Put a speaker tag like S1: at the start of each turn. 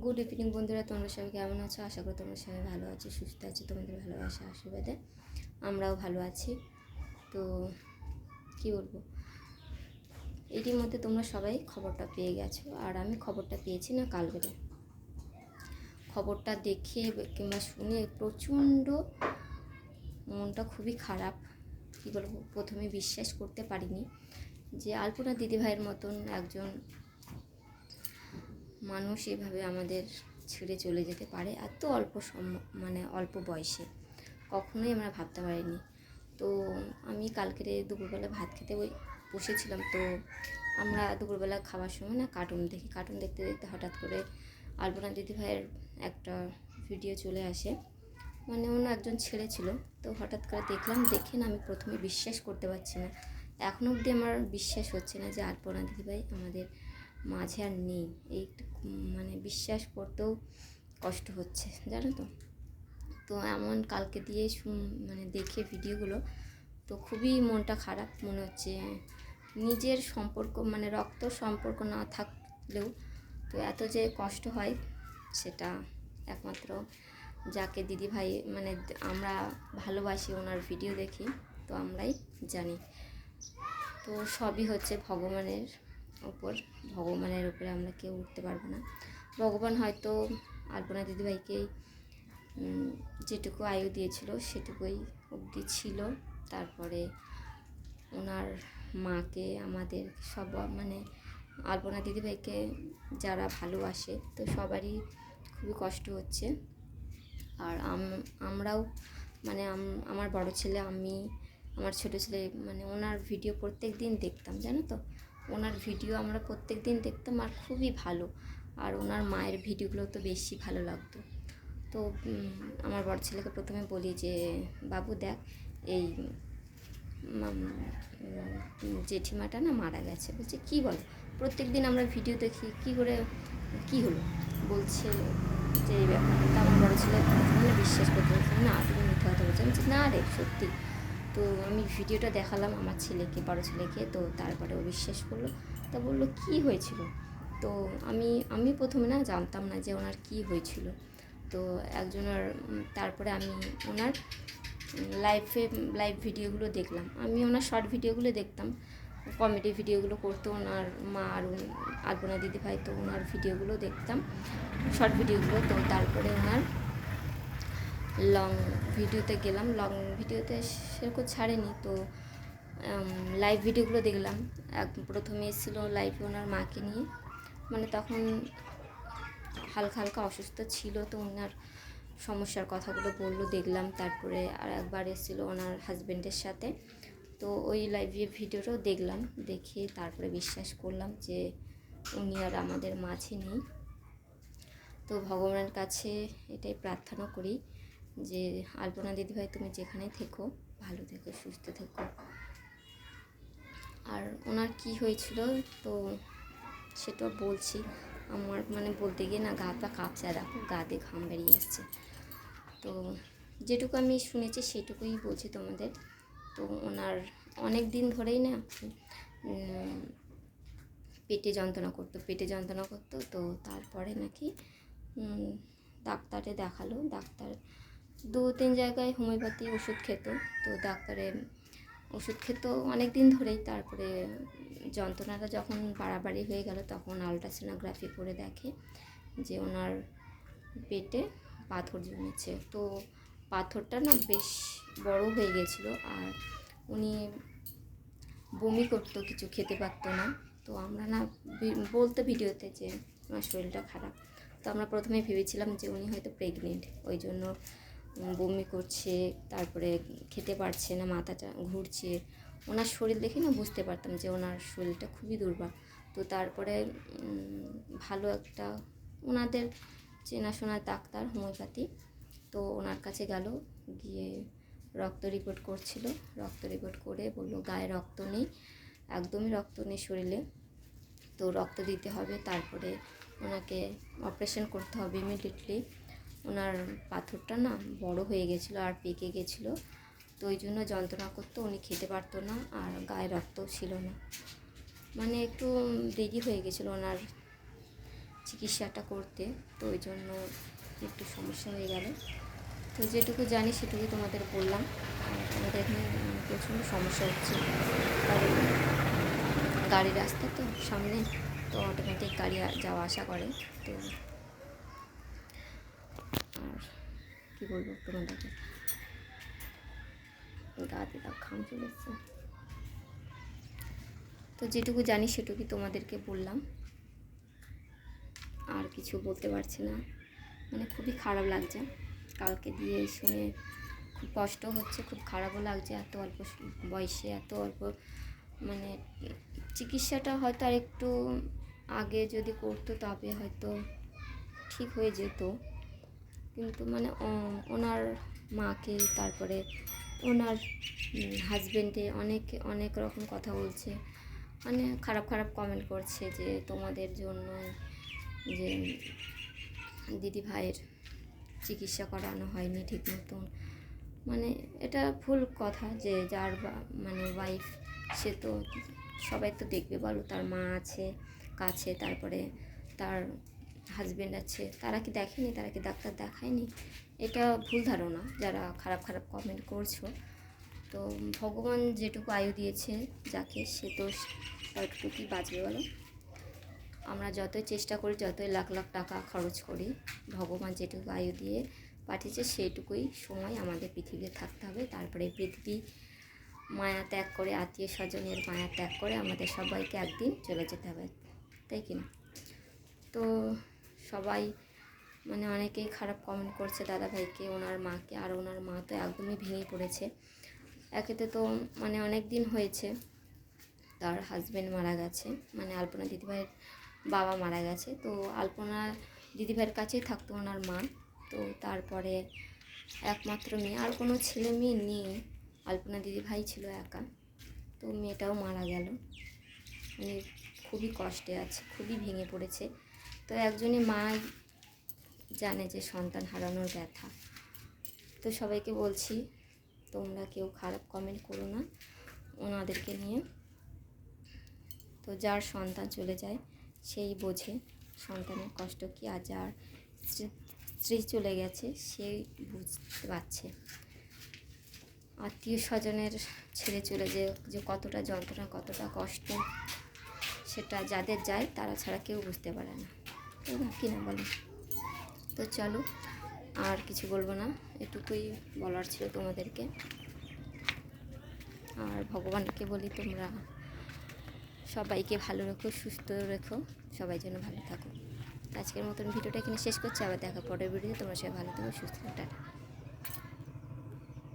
S1: Good evening বন্ধুরা, তোমরা সবাই কেমন আছো? আশা করি তোমরা সবাই ভালো আছো, সুস্থ আছো, তোমাদের ভালোবাসা আশীর্বাদে। আমরাও ভালো আছি। তো কি বলব? এটির মধ্যে তোমরা সবাই খবরটা পেয়ে গেছো। আর আমি খবরটা পেয়েছি না কালকেরে খবরটা দেখে কিংবা শুনে প্রচণ্ড মনটা খুবই খারাপ। কী বলব? প্রথমে বিশ্বাস করতে পারিনি যে আলপনা দিদিভাইয়ের মতন একজন মানুষ এভাবে আমাদের ছেড়ে চলে যেতে পারে এত অল্প সম মানে অল্প বয়সে। কখনোই আমরা ভাবতে পারিনি। তো আমি কালকের দুপুরবেলা ভাত খেতে ওই বসেছিলাম। তো আমরা দুপুরবেলা খাওয়ার সময় না কার্টুন দেখি। কার্টুন দেখতে দেখতে হঠাৎ করে আলপনা দিদিভাইয়ের একটা ভিডিও চলে আসে। মানে অন্য একজন ছেলে ছিল। তো হঠাৎ করে দেখলাম, দেখে না আমি প্রথমে বিশ্বাস করতে পারছি না। এখনও অবধি আমার বিশ্বাস হচ্ছে না যে আলপনা দিদিভাই আমাদের মাঝে আর নেই। এই মানে বিশ্বাস করতেও কষ্ট হচ্ছে, জানো তো? তো এমন কালকে দিয়ে মানে দেখে ভিডিওগুলো, তো খুবই মনটা খারাপ মনে হচ্ছে। নিজের সম্পর্ক মানে রক্ত সম্পর্ক না থাকলেও তো এত যে কষ্ট হয়, সেটা একমাত্র যাকে দিদি ভাই মানে আমরা ভালোবাসি, ওনার ভিডিও দেখি, তো আমরাই জানি। তো সবই হচ্ছে ভগবানের ওপর। ভগবানের উপরে আমরা কেউ উঠতে পারব না। ভগবান হয়তো আলপনা দিদিভাইকেই যেটুকু আয়ু দিয়েছিল সেটুকুই অবধি ছিল। তারপরে ওনার মাকে, আমাদের সব মানে আলপনা দিদিভাইকে যারা ভালোবাসে, তো সবারই খুবই কষ্ট হচ্ছে। আর আমরাও মানে আমার বড় ছেলে, আমি, আমার ছোটো ছেলে মানে ওনার ভিডিও প্রত্যেক দিন দেখতাম, জানো তো? ওনার ভিডিও আমরা প্রত্যেক দিন দেখতাম আর খুবই ভালো। আর ওনার মায়ের ভিডিওগুলো তো বেশি ভালো লাগতো। তো আমার বড় ছেলেকে প্রথমে বলি যে, বাবু দেখ, এই জেঠিমাটা না মারা গেছে। বলছে, কী বল? প্রত্যেক দিন আমরা ভিডিও দেখি, কী করে, কী হলো? বলছে যে, এই ব্যাপারটা আমার বড় ছেলে প্রথমে বিশ্বাস করতে না, তুমি মিথ্যা কথা বলছো। আমি না রে, সত্যি। তো আমি ভিডিওটা দেখালাম আমার ছেলেকে, বড় ছেলেকে, তো তারপরে ও বিশ্বাস করল। তা বলল, কী হয়েছিল? তো আমি আমি প্রথমে না জানতাম না যে ওনার কী হয়েছিল। তো একজনের তারপরে আমি ওনার লাইফে লাইভ ভিডিওগুলো দেখলাম। আমি ওনার শর্ট ভিডিওগুলো দেখতাম। কমেডি ভিডিওগুলো করতো ওনার মা আর আলপনা দিদি ভাই, তো ওনার ভিডিওগুলো দেখতাম। শর্ট ভিডিওগুলো তো তারপরে ওনার লং ভিডিওতে গেলাম, লং ভিডিওতে সেরকম ছাড়েনি, তো লাইভ ভিডিওগুলো দেখলাম। এক প্রথমে এসেছিল লাইভে ওনার মাকে নিয়ে। মানে তখন হালকা হালকা অসুস্থ ছিল, তো ওনার সমস্যার কথাগুলো বলল, দেখলাম। তারপরে আর একবার এসেছিল ওনার হাজব্যান্ডের সাথে। তো ওই লাইভে ভিডিওটাও দেখলাম, দেখে তারপরে বিশ্বাস করলাম যে উনি আর আমাদের মাঝে নেই। তো ভগবানের কাছে এটাই প্রার্থনা করি যে আলপনা দিদিভাই তুমি যেখানে থেকো, ভালো থেকো, সুস্থ থেকো। আর ওনার কি হয়েছিল তো সেটা বলছি। আমার মানে বলতে গিয়ে না গা পা কাঁপছে দেখো, গা দিয়ে ঘাম বেরিয়ে আসছে। তো যেটুকু আমি শুনেছি সেটুকুই বলছি তোমাদের। তো ওনার অনেক দিন ধরেই না পেটে যন্ত্রণা করতো, পেটে যন্ত্রণা করতো। তো তারপরে নাকি ডাক্তারে দেখাল। ডাক্তার দু তিন জায়গায় হোমিওপ্যাথি ওষুধ খেত। তো ডাক্তারে ওষুধ খেত অনেক দিন ধরেই। তারপরে যন্ত্রণাটা যখন বাড়াবাড়ি হয়ে গেল, তখন আলট্রাসোনোগ্রাফি করে দেখে যে ওনার পেটে পাথর জমেছে। তো পাথরটা না বেশ বড় হয়ে গেছিল আর উনি বমি করতো, কিছু খেতে পারতো না। তো আমরা না বলতো ভিডিওতে যে ওনার শরীরটা খারাপ। তো আমরা প্রথমে ভেবেছিলাম যে উনি হয়তো প্রেগনেন্ট ওই জন্য বমি করছে, তারপরে খেতে পারছে না, মাথাটা ঘুরছে। ওনার শরীর দেখে না বুঝতে পারতাম যে ওনার শরীরটা খুবই দুর্বল। তো তারপরে ভালো একটা ওনাদের চেনাশোনা ডাক্তার, হোমিওপ্যাথি, তো ওনার কাছে গেল, গিয়ে রক্ত রিপোর্ট করছিল। রক্ত রিপোর্ট করে বলল, গায়ে রক্ত নেই, একদমই রক্ত নেই শরীরে। তো রক্ত দিতে হবে, তারপরে ওনাকে অপারেশন করতে হবে ইমিডিয়েটলি ওনার পাথরটা না বড় হয়ে গেছিল আর পেকে গেছিল। তো ওই জন্য যন্ত্রণা করতো, উনি খেতে পারতো না আর গায়ে রক্তও ছিল না। মানে একটু দেরি হয়ে গেছিল ওনার চিকিৎসাটা করতে, তো ওই জন্য একটু সমস্যা হয়ে গেল। তো যেটুকু জানি সেটুকু তোমাদের বললাম। আমাদের এখানে প্রচণ্ড সমস্যা হচ্ছে। কারণ গাড়ির রাস্তা তো সামনে, তো অটোমেটিক গাড়ি যাওয়া আসা করে। তো আর কী বলব তোমাদেরকে? গাতে দাও খাম চলে তো যেটুকু জানি সেটুকুই তোমাদেরকে বললাম। আর কিছু বলতে পারছি না। মানে খুবই খারাপ লাগছে। কালকে দিয়ে শুনে খুব কষ্ট হচ্ছে, খুব খারাপও লাগছে। এত অল্প বয়সে এত অল্প মানে চিকিৎসাটা হয়তো আর একটু আগে যদি করতো, তবে হয়তো ঠিক হয়ে যেত। কিন্তু মানে ওনার মাকে তারপরে ওনার হাজবেন্ডে অনেক অনেক রকম কথা বলছে। মানে খারাপ খারাপ কমেন্ট করছে যে, তোমাদের জন্য যে, দিদি ভাইয়ের চিকিৎসা করানো হয়নি ঠিক মতন। মানে এটা ভুল কথা যে, যার মানে ওয়াইফ সে তো সবাই তো দেখবে বলো, তার মা আছে, কাছে, তারপরে তার হাজবেন্ড আছে, তারা কি দেখেনি? তারা কি ডাক্তার দেখায়নি? এটা ভুল ধারণা, যারা খারাপ খারাপ কমেন্ট করছ। তো ভগবান যেটুকু আয়ু দিয়েছে, যাকে সে তো ততটুকুই বাঁচবে বলো। আমরা যতই চেষ্টা করি, যতই লাখ লাখ টাকা খরচ করি, ভগবান যেটুকু আয়ু দিয়ে পাঠিয়েছে সেটুকুই সময় আমাদের পৃথিবীতে থাকতে হবে। তারপরে পৃথিবী মায়া ত্যাগ করে, আত্মীয় স্বজনের মায়া ত্যাগ করে আমাদের সবাইকে একদিন চলে যেতে হবে। তাই কি না? তো সবাই মানে অনেকেই খারাপ কমেন্ট করছে দাদা ভাইকে ওনার মাকে, আর ওনার মা তো একদমই ভেঙে পড়েছে। একেতে তো মানে অনেক দিন হয়েছে, তার হাজব্যান্ড মারা গেছে মানে আলপনা দিদিভাইয়ের বাবা মারা গেছে। তো আলপনা দিদিভাইয়ের কাছেই থাকতো ওনার মা, তো তারপরে একমাত্র মেয়ে, আর কোনো ছেলে মেয়ে নেই, আলপনা দিদিভাই ছিল একা, তো মেয়েটাও মারা গেল। মানে খুবই কষ্টে আছে, খুবই ভেঙে পড়েছে। তো একজনই মা জানে যে সন্তান হারানোর ব্যথা। তো সবাইকে বলছি, তোমরা কেউ খারাপ কমেন্ট করো না ওনাদেরকে নিয়ে। তো যার সন্তান চলে যায়, সেই বোঝে সন্তানের কষ্ট কী আর যার স্ত্রী- চলে গেছে সেই বুঝতে পারছে। আত্মীয় স্বজনের ছেড়ে চলে যে যে কতটা যন্ত্রণা, কতটা কষ্ট, সেটা যাদের যায়, তারা ছাড়া কেউ বুঝতে পারে না। কি না বলো। তো চলো, আর কিছু বলব না, এটুকুই বলার ছিল তোমাদেরকে। আর ভগবানকে বলি তোমরা সবাইকে ভালো রেখো, সুস্থ রেখো, সবাই যেন ভালো থাকো। আজকের মতন ভিডিওটা এখানে শেষ করছি, আবার দেখা পরের ভিডিওতে। তোমরা সবাই ভালো থাকো, সুস্থ থাকো